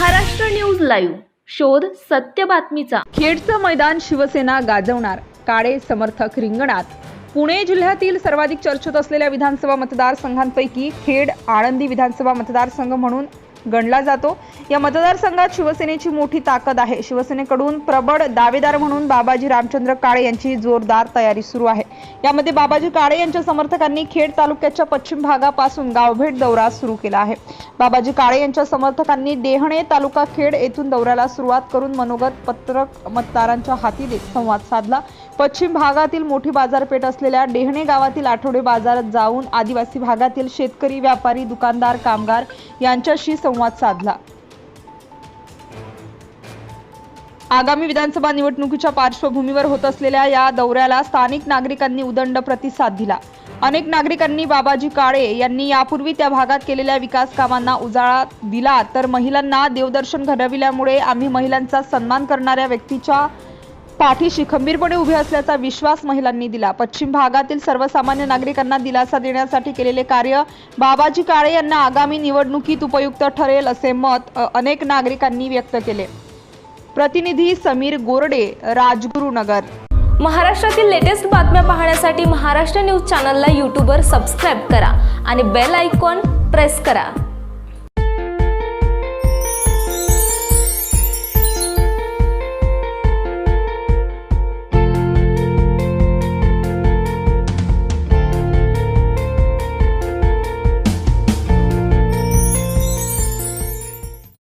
Maharashtra news live. शोध सत्य बातमीचा. खेडचं मैदान शिवसेना गाजवणार. काळे समर्थक रिंगणात. पुणे जिल्ह्यातील सर्वाधिक चर्चेत असलेल्या विधानसभा मतदारसंघांपैकी खेड आळंदी विधानसभा मतदारसंघ म्हणून गणला जातो. या मतदारसंघात शिवसेनेची मोठी ताकद आहे. शिवसेनेकडून प्रबळ दावेदार म्हणून बाबाजी रामचंद्र काळे यांची जोरदार तयारी सुरू आहे. यामध्ये बाबाजी काळे यांच्या समर्थकांनी खेड तालुक्याच्या पश्चिम भागापासून गावभेट दौरा सुरू केला आहे. बाबाजी काळे यांच्या समर्थकांनी डेहणे तालुका खेड येथून दौऱ्याला सुरुवात करून मनोगत पत्रक मतदारांच्या हाती देत संवाद साधला. पश्चिम भागातील मोठी बाजारपेठ असलेल्या डेहणे गावातील आठवडे बाजारात जाऊन आदिवासी भागातील शेतकरी व्यापारी दुकानदार कामगार यांच्याशी संवाद साधला. आगामी विधानसभा निवडणुकीच्या पार्श्वभूमीवर होत असलेल्या या दौऱ्याला स्थानिक नागरिकांनी उदंड प्रतिसाद दिला. अनेक नागरिकांनी बाबाजी काळे यांनी यापूर्वी त्या भागात केलेल्या विकास कामांना उजाळा दिला तर महिलांना देवदर्शन घडविल्यामुळे आम्ही महिलांचा सन्मान करणाऱ्या व्यक्तीच्या पाठीशी खंबीरपणे उभे असल्याचा विश्वास महिलांनी दिला. पश्चिम भागातील सर्वसामान्य नागरिकांना दिलासा देण्यासाठी केलेले कार्य बाबाजी काळे यांना आगामी निवडणुकीत उपयुक्त ठरेल असे मत अनेक नागरिकांनी व्यक्त केले. प्रतिनिधी समीर गोरडे राजगुरुनगर. महाराष्ट्रातील लेटेस्ट बातम्या पाहण्यासाठी महाराष्ट्र न्यूज चॅनलला यूट्यूबवर सबस्क्राईब करा आणि बेल आयकॉन प्रेस करा.